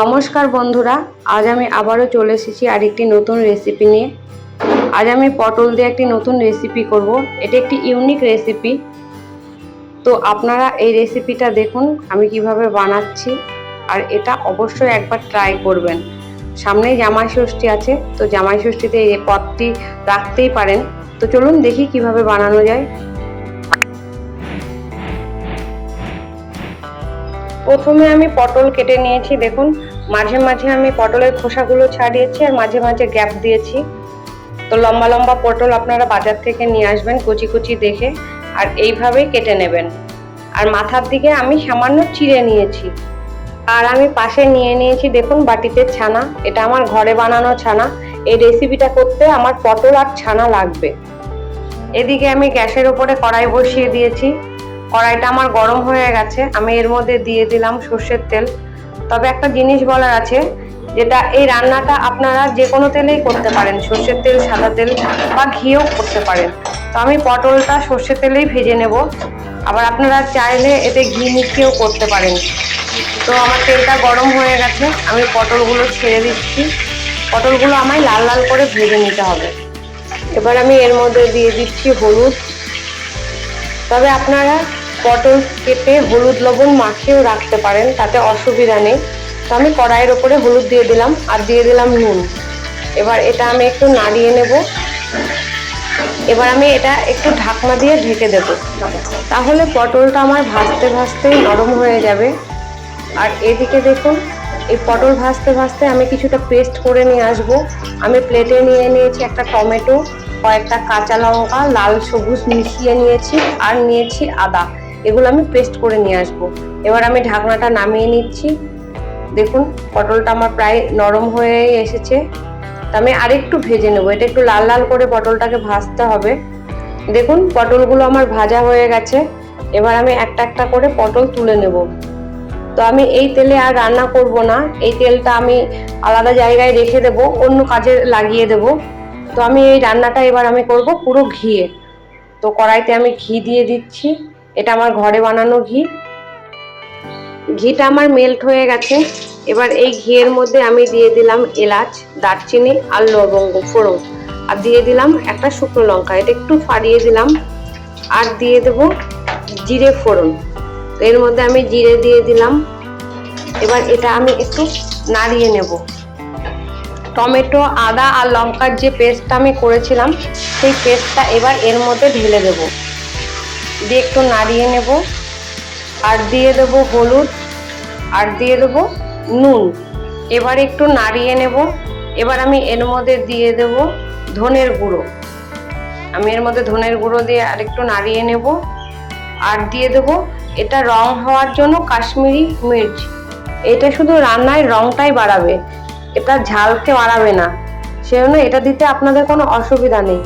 নমস্কার বন্ধুরা, আজ আমি আবারও চলে এসেছি আর একটি নতুন রেসিপি নিয়ে। আজ আমি পটল দিয়ে একটি নতুন রেসিপি করব। এটা একটি ইউনিক রেসিপি তো আপনারা এই রেসিপিটা দেখুন, আমি কীভাবে বানাচ্ছি। আর এটা অবশ্যই একবার ট্রাই করবেন। সামনেই জামাই ষষ্ঠী আছে, তো জামাই ষষ্ঠীতে এই পদটি রাখতেই পারেন। তো চলুন দেখি কীভাবে বানানো যায়। প্রথমে আমি পটল কেটে নিয়েছি, দেখুন। মাঝে মাঝে আমি পটলের খোসাগুলো ছাড়িয়েছি আর মাঝে মাঝে গ্যাপ দিয়েছি। তো লম্বা লম্বা পটল আপনারা বাজার থেকে নিয়ে আসবেন, কুচি কুচি দেখে, আর এইভাবেই কেটে নেবেন। আর মাথার দিকে আমি সামান্য চিড়ে নিয়েছি। আর আমি পাশে নিয়ে নিয়েছি, দেখুন, বাটিতে ছানা। এটা আমার ঘরে বানানো ছানা। এই রেসিপিটা করতে আমার পটল আর ছানা লাগবে। এদিকে আমি গ্যাসের ওপরে কড়াই বসিয়ে দিয়েছি। কড়াইটা আমার গরম হয়ে গেছে, আমি এর মধ্যে দিয়ে দিলাম সর্ষের তেল। তবে একটা জিনিস বলার আছে, যেটা এই রান্নাটা আপনারা যে কোনো তেলেই করতে পারেন, সর্ষের তেল, সাদা তেল বা ঘিও করতে পারেন। তো আমি পটলটা সর্ষের তেলেই ভেজে নেব। আবার আপনারা চাইলে এতে ঘি মিশিয়েও করতে পারেন। তো আমার তেলটা গরম হয়ে গেছে, আমি পটলগুলো ছেড়ে দিচ্ছি। পটলগুলো আমায় লাল লাল করে ভেজে নিতে হবে। এবার আমি এর মধ্যে দিয়ে দিচ্ছি হলুদ। তবে আপনারা পটল কেটে হলুদ লবণ মাখিয়েও রাখতে পারেন, তাতে অসুবিধা নেই। তো আমি কড়াইয়ের ওপরে হলুদ দিয়ে দিলাম আর দিয়ে দিলাম নুন। এবার এটা আমি একটু নাড়িয়ে নেব। এবার আমি এটা একটু ঢাকনা দিয়ে ঢেকে দেব। তাহলে পটলটা আমার ভাজতে ভাজতেই নরম হয়ে যাবে। আর এদিকে দেখুন, এই পটল ভাজতে ভাজতে আমি কিছুটা পেস্ট করে নিয়ে আসব। আমি প্লেটে নিয়ে নিয়েছি একটা টমেটো, কয়েকটা কাঁচা লঙ্কা, লাল সবুজ মিশিয়ে নিয়েছি, আর নিয়েছি আদা। এগুলো আমি পেস্ট করে নিয়ে আসব। এবার আমি ঢাকনাটা নামিয়ে নিচ্ছি। দেখুন, পটলটা আমার প্রায় নরম হয়ে এসেছে। তা আমি আরেকটু ভেজে নেব। এটা একটু লাল লাল করে পটলটাকে ভাজতে হবে। দেখুন, পটলগুলো আমার ভাজা হয়ে গেছে। এবার আমি একটা একটা করে পটল তুলে নেব। তো আমি এই তেলে আর রান্না করব না। এই তেলটা আমি আলাদা জায়গায় রেখে দেব, অন্য কাজে লাগিয়ে দেব। তো আমি এই রান্নাটা এবার আমি করব পুরো ঘিয়ে। তো কড়াইতে আমি ঘি দিয়ে দিচ্ছি। এটা আমার ঘরে বানানো ঘি। ঘিটা আমার মেল্ট হয়ে গেছে। এবার এই ঘিয়ের মধ্যে আমি দিয়ে দিলাম এলাচ, দারচিনি আর লবঙ্গ ফোড়ন। আর দিয়ে দিলাম একটা শুকনো লঙ্কা। এটা একটু ফাড়িয়ে দিলাম। আর দিয়ে দেব জিরে ফোড়ন। এর মধ্যে আমি জিরে দিয়ে দিলাম। এবার এটা আমি একটু নাড়িয়ে নেব। টমেটো, আদা আর লঙ্কার যে পেস্টটা আমি করেছিলাম, সেই পেস্টটা এবার এর মধ্যে ঢেলে দেব। দিয়ে একটু নাড়িয়ে নেব। আর দিয়ে দেব হলুদ, আর দিয়ে দেব নুন। এবার একটু নাড়িয়ে নেব। এবার আমি এর মধ্যে দিয়ে দেব ধনের গুঁড়ো। আমি এর মধ্যে ধনের গুঁড়ো দিয়ে আর একটু নাড়িয়ে নেব। আর দিয়ে দেব এটা রং হওয়ার জন্য কাশ্মীরি মির্চ। এটা শুধু রান্নায় রংটাই বাড়াবে। এটা ঝালকে বাড়াবে না। সেজন্য এটা দিতে আপনাদের কোনো অসুবিধা নেই।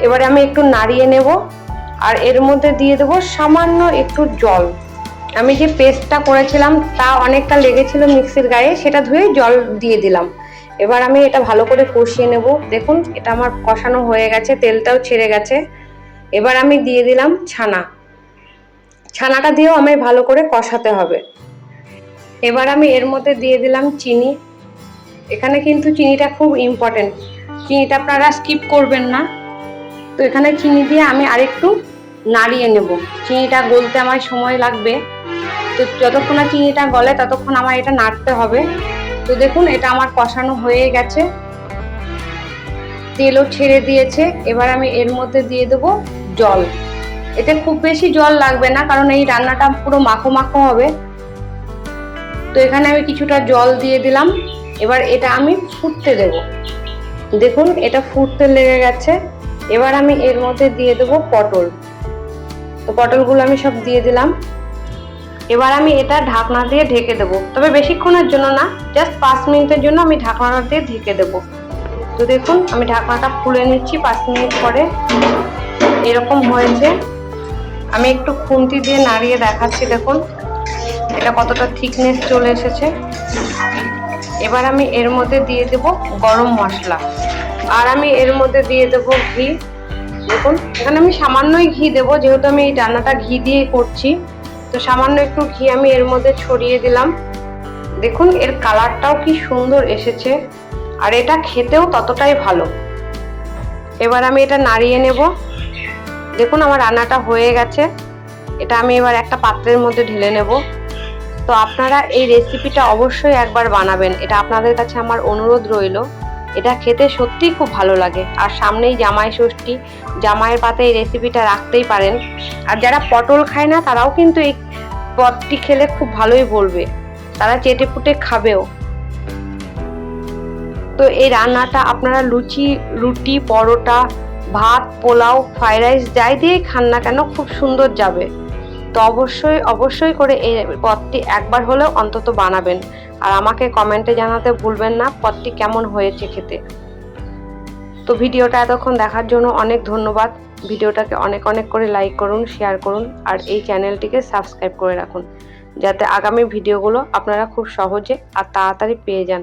এবারে আমি একটু নাড়িয়ে নেব। আর এর মধ্যে দিয়ে দেবো সামান্য একটু জল। আমি যে পেস্টটা করেছিলাম, তা অনেকটা লেগেছিল মিক্সির গায়ে, সেটা ধুয়ে জল দিয়ে দিলাম। এবার আমি এটা ভালো করে কষিয়ে নেব। দেখুন, এটা আমার কষানো হয়ে গেছে, তেলটাও ছেড়ে গেছে। এবার আমি দিয়ে দিলাম ছানা। ছানাটা দিয়েও আমায় ভালো করে কষাতে হবে। এবার আমি এর মধ্যে দিয়ে দিলাম চিনি। এখানে কিন্তু চিনিটা খুব ইম্পর্টেন্ট চিনিটা আপনারা স্কিপ করবেন না। তো এখানে চিনি দিয়ে আমি আরেকটু নাড়িয়ে নেব। চিনিটা গলতে আমার সময় লাগবে। তো যতক্ষণ না চিনিটা গলে ততক্ষণ আমার এটা নাড়তে হবে। তো দেখুন, এটা আমার কষানো হয়ে গেছে। তেলও ছেড়ে দিয়েছে। এবার আমি এর মধ্যে দিয়ে দেবো জল। এতে খুব বেশি জল লাগবে না, কারণ এই রান্নাটা পুরো মাখো মাখো হবে। তো এখানে আমি কিছুটা জল দিয়ে দিলাম। এবার এটা আমি ফুটতে দেব। দেখুন, এটা ফুটতে লেগে গেছে। এবার আমি এর মধ্যে দিয়ে দেব পটল। তো পটলগুলো আমি সব দিয়ে দিলাম। এবার আমি এটা ঢাকনা দিয়ে ঢেকে দেব। তবে বেশিক্ষণের জন্য না জাস্ট পাঁচ মিনিটের জন্য আমি ঢাকনাটা দিয়ে ঢেকে দেব। তো দেখুন, আমি ঢাকনাটা খুলে নিচ্ছি পাঁচ মিনিট পরে। এরকম হয়েছে। আমি একটু খুন্তি দিয়ে নাড়িয়ে দেখাচ্ছি, দেখুন। এটা কতটা থিকনেস চলে এসেছে। এবার আমি এর মধ্যে দিয়ে দেব গরম মশলা। আর আমি এর মধ্যে দিয়ে দেব ঘি। দেখুন, এখানে আমি সামান্যই ঘি দেবো, যেহেতু আমি এই রান্নাটা ঘি দিয়ে করছি। তো সামান্য একটু ঘি আমি এর মধ্যে ছড়িয়ে দিলাম। দেখুন, এর কালারটাও কি সুন্দর এসেছে, আর এটা খেতেও ততটাই ভালো। এবার আমি এটা নাড়িয়ে নেব। দেখুন, আমার রান্নাটা হয়ে গেছে। এটা আমি এবার একটা পাত্রের মধ্যে ঢেলে নেব। তো আপনারা এই রেসিপিটা অবশ্যই একবার বানাবেন। এটা আপনাদের কাছে আমার অনুরোধ রইল। এটা খেতে সত্যিই খুব ভালো লাগে। আর সামনেই জামাই ষষ্ঠী, জামাইয়ের পাতে এই রেসিপিটা রাখতেই পারেন। আর যারা পটল খায় না, তারাও কিন্তু এই পদটি খেলে খুব ভালোই বলবে। তারা চেটে পুটে খাবেও। তো এই রান্নাটা আপনারা লুচি, রুটি, পরোটা, ভাত, পোলাও, ফ্রাইড রাইস, যাই দিয়েই খান না কেন, খুব সুন্দর যাবে। তো অবশ্যই অবশ্যই করে এই পদটি একবার হলেও অন্তত বানাবেন। আর আমাকে কমেন্টে জানাতে ভুলবেন না পদটি কেমন হয়েছে খেতে। তো ভিডিওটা এতক্ষণ দেখার জন্য অনেক ধন্যবাদ। ভিডিওটাকে অনেক অনেক করে লাইক করুন, শেয়ার করুন, আর এই চ্যানেলটিকে সাবস্ক্রাইব করে রাখুন, যাতে আগামী ভিডিওগুলো আপনারা খুব সহজে আর তাড়াতাড়ি পেয়ে যান।